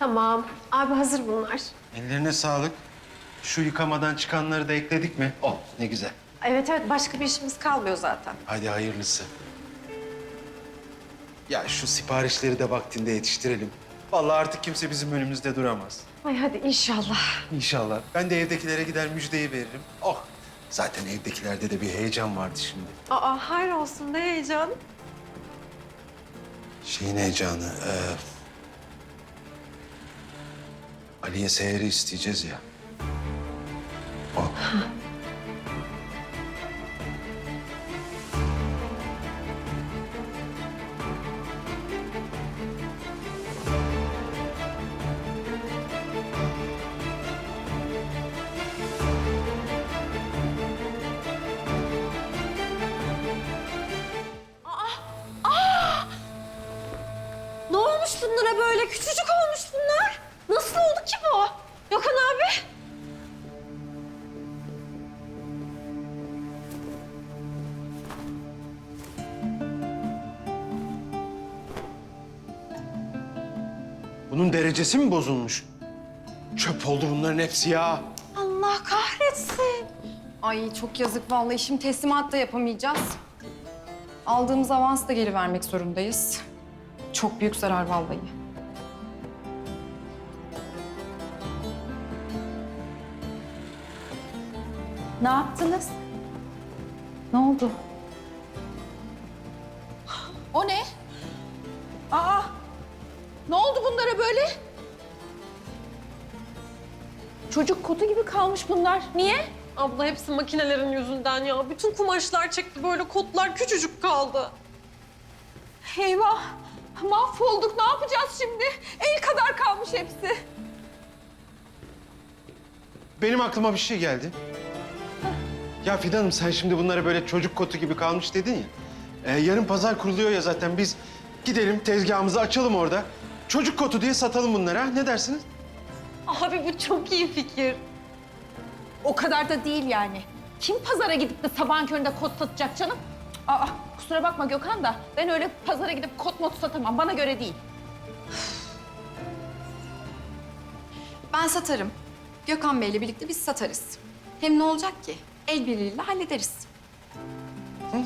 Tamam. Abi hazır bunlar. Ellerine sağlık. Şu yıkamadan çıkanları da ekledik mi? Oh ne güzel. Evet evet başka bir işimiz kalmıyor zaten. Hadi hayırlısı. Ya şu siparişleri de vaktinde yetiştirelim. Vallahi artık kimse bizim önümüzde duramaz. Ay hadi inşallah. İnşallah. Ben de evdekilere gider müjdeyi veririm. Oh. Zaten evdekilerde de bir heyecan vardı şimdi. Aa hayır olsun ne heyecan. Şeyin heyecanı. E... Ali'ye seyri isteyeceğiz ya. Oh. Ne olmuş bunlara böyle? Küçücük olmuş bunlar. Nasıl oldu ki bu? Gökhan abi. Bunun derecesi mi bozulmuş? Çöp oldu bunların hepsi ya. Allah kahretsin. Ay çok yazık vallahi şimdi teslimat da yapamayacağız. Aldığımız avansı da geri vermek zorundayız. Çok büyük zarar vallahi. Ne yaptınız? Ne oldu? O ne? Aa! Ne oldu bunlara böyle? Çocuk kotu gibi kalmış bunlar. Niye? Abla hepsi makinelerin yüzünden ya. Bütün kumaşlar çekti böyle kotlar küçücük kaldı. Eyvah! Mahvolduk. Ne yapacağız şimdi? El kadar kalmış hepsi. Benim aklıma bir şey geldi. Ya Fidan'ım sen şimdi bunlara böyle çocuk kotu gibi kalmış dedin ya. Ee, yarın pazar kuruluyor ya zaten biz gidelim tezgahımızı açalım orada. Çocuk kotu diye satalım bunları ha ne dersiniz? Abi bu çok iyi fikir. O kadar da değil yani. Kim pazara gidip de sabahın köründe kot satacak canım? Aa, kusura bakma Gökhan da ben öyle pazara gidip kot mot satamam. Bana göre değil. Ben satarım. Gökhan Bey'le birlikte biz satarız. Hem ne olacak ki? El birliğiyle hallederiz. Hı?